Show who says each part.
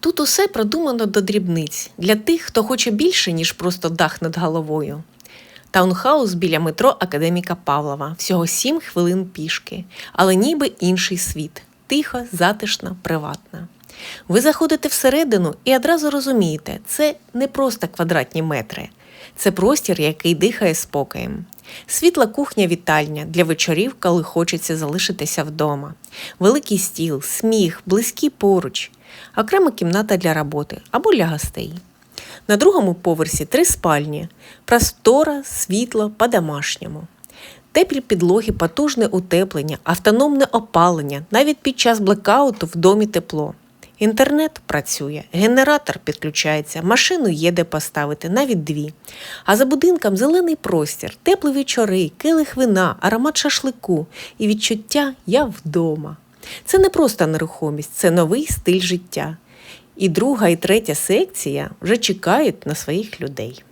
Speaker 1: Тут усе продумано до дрібниць для тих, хто хоче більше, ніж просто дах над головою. Таунхаус біля метро Академіка Павлова, всього 7 хвилин пішки, але ніби інший світ тихо, затишно, приватно. Ви заходите всередину і одразу розумієте, це не просто квадратні метри, це простір, який дихає спокоєм. Світла кухня вітальня для вечорів, коли хочеться залишитися вдома. Великий стіл, сміх, близькі поруч, окрема кімната для роботи або для гостей. На другому поверсі три спальні, простора, світло по-домашньому. Теплі підлоги, потужне утеплення, автономне опалення, навіть під час блекауту в домі тепло. Інтернет працює, генератор підключається, машину є де поставити, навіть дві. А за будинком зелений простір, теплі вечори, килих вина, аромат шашлику і відчуття я вдома. Це не просто нерухомість, це новий стиль життя. І друга і третя секція вже чекають на своїх людей.